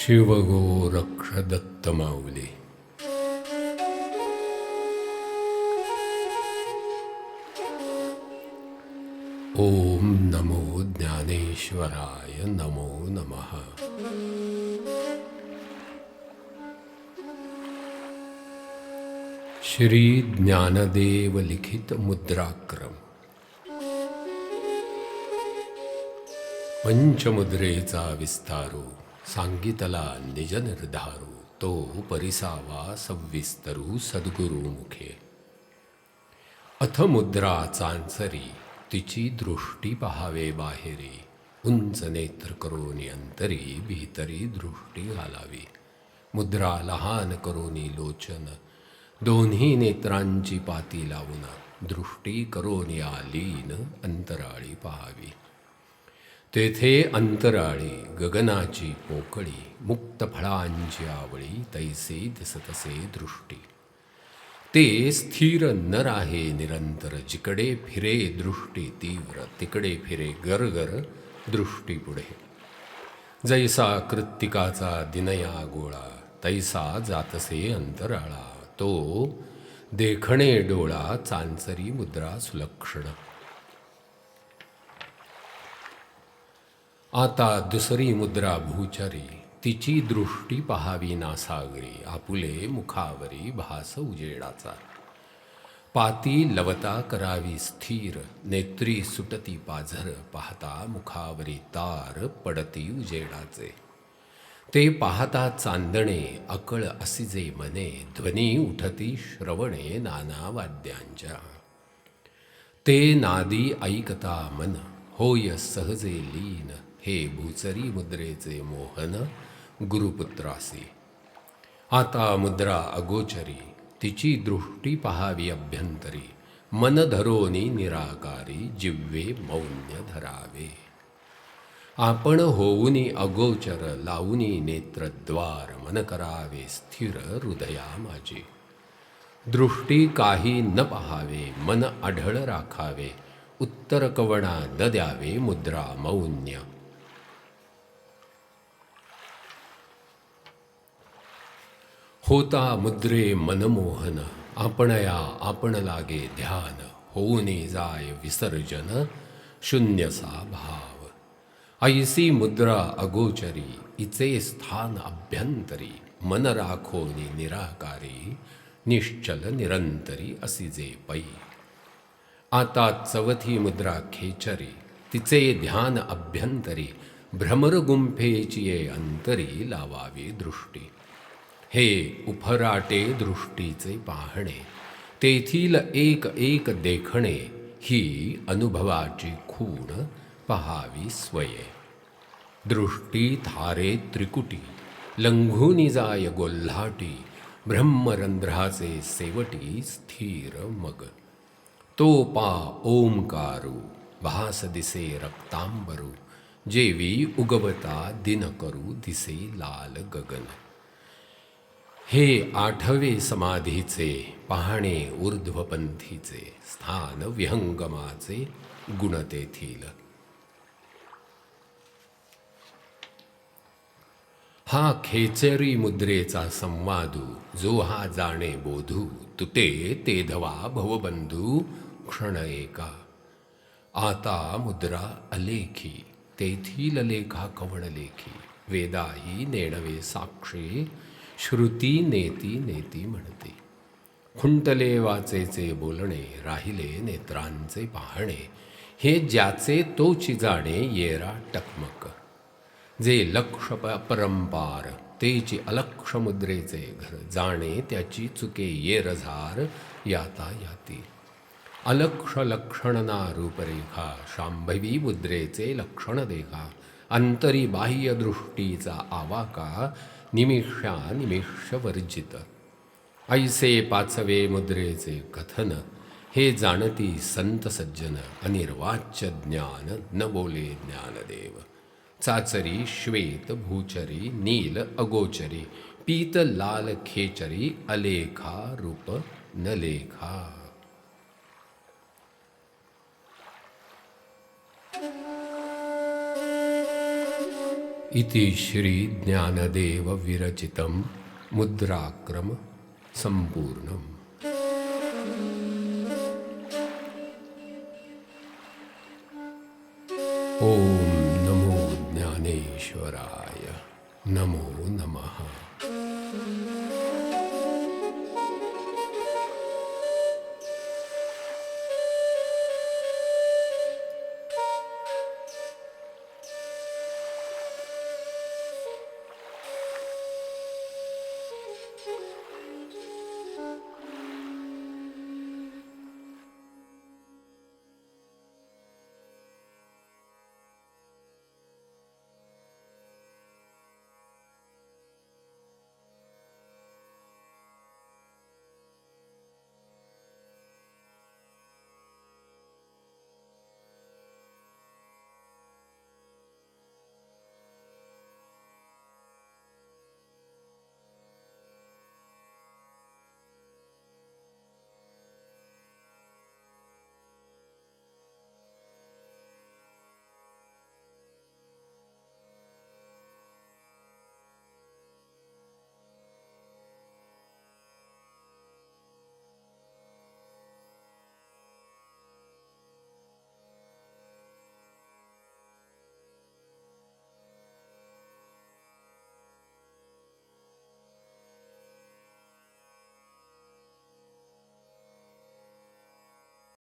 शिवगो रक्ष दत्त माऊली ओम नमो ज्ञानेश्वराय नमो नमः श्री ज्ञानदेव लिखित मुद्राक्रम पंचमुद्रेचा विस्तारू सांगितला निज निर्धारू तो परिसावा सविस्तरू सद्गुरु मुखे अथ मुद्रा चांचरी तिची दृष्टी पहावे बाहेरी उंच नेत्र करोनी अंतरी भीतरी दृष्टी घालावी. मुद्रा लहान करोनी लोचन दोन्ही नेत्रांची पाती लावून दृष्टी करोनी आलीन अंतराळी पहावी. तेथे अंतराळी गगनाची पोकळी मुक्त फळांची आवळी तैसे दिसतसे दृष्टी. ते स्थिर नर आहे निरंतर जिकडे फिरे दृष्टी तीव्र तिकडे फिरे गरगर दृष्टी पुढे. जैसा कृत्तिकाचा दिनया गोळा तैसा जातसे अंतराळा तो देखणे डोळा चांचरी मुद्रा सुलक्षण. आता दुसरी मुद्रा भूचरी. तिची दृष्टी पहावी नासागरी आपुले मुखावरी भास उजेडाचा. पाती लवता करावी स्थिर. नेत्री सुटती पाझर. पाहता मुखावरी तार पडती उजेडाचे. ते पाहता चांदणे अकळ असिजे मने. ध्वनी उठती श्रवणे नाना वाद्यांच्या. ते नादी ऐकता मन. होय सहजे लीन. हे भूचरी मुद्रेचे मोहन गुरुपुत्रासी. आता मुद्रा अगोचरी तिची दृष्टी पहावी अभ्यंतरी. मन धरोनी निराकारी जिव्वे मौन्य धरावे. आपण होऊनी अगोचर लावूनी नेत्रद्वार मन करावे स्थिर हृदया माझी. दृष्टी काही न पहावे मन आढळ राखावे. उत्तर कवणा न द्यावे मुद्रा मौन्य. होता मुद्रे मनमोहन आपणया आपण लागे ध्यान होऊने जाय विसर्जन शून्यसा भाव. ऐसी मुद्रा अगोचरी इचे स्थान अभ्यंतरी मन राखोनी निराकारी निश्चल निरंतरी असिजे पै. आता चवथी मुद्रा खेचरी तिचे ध्यान अभ्यंतरी भ्रमर गुंफेचिये अंतरी लावावी दृष्टी. हे उफराटे दृष्टीचे पाहणे तेथील एक एक देखणे ही अनुभवाची खूण पहावी स्वये. दृष्टी थारे त्रिकुटी लंघुनी जाय गोल्हाटी ब्रह्मरंध्राचे सेवटी स्थिर मग. तो पा ओंकारू भास दिसे रक्तांबरू जेवी उगवता दिन करू दिसे लाल गगन. हे आठवे समाधीचे पाहणे ऊर्ध्वपंथीचे स्थान विहंगमाचे गुण तेथील. हा खेचरी मुद्रेचा संवादू जो हा जाणे बोधू तुते ते धवा भवबंधू क्षण एका. आता मुद्रा अलेखी तेथील लेखा कवण लेखी वेदाही नेणवे साक्षी श्रुती नेती नेती म्हणते. खुंटले वाचेचे बोलणे राहिले नेत्रांचे पाहणे हे ज्याचे तोची जाणे येरा टकमक. जे लक्ष प परंपार तेची अलक्ष मुद्रेचे घर जाणे त्याची चुके ये रझार याता याती. अलक्ष लक्षणना रूपरेखा शांभवी मुद्रेचे लक्षण देखा. अंतरी बाह्य दृष्टीचा आवाका निमिषा निमिष वर्जित। ऐसे पाचवे मुद्रेचे कथन हे जाणती संत सज्जन अनिर्वाच्य ज्ञान न बोले ज्ञानदेव। चाचरी श्वेत भूचरी नील अगोचरी पीत लाल खेचरी अलेखा रूप न इति श्रीज्ञानदेवविरचितं मुद्राक्रमसम्पूर्णम् ॐ नमो ज्ञानेश्वराय नमो नमः।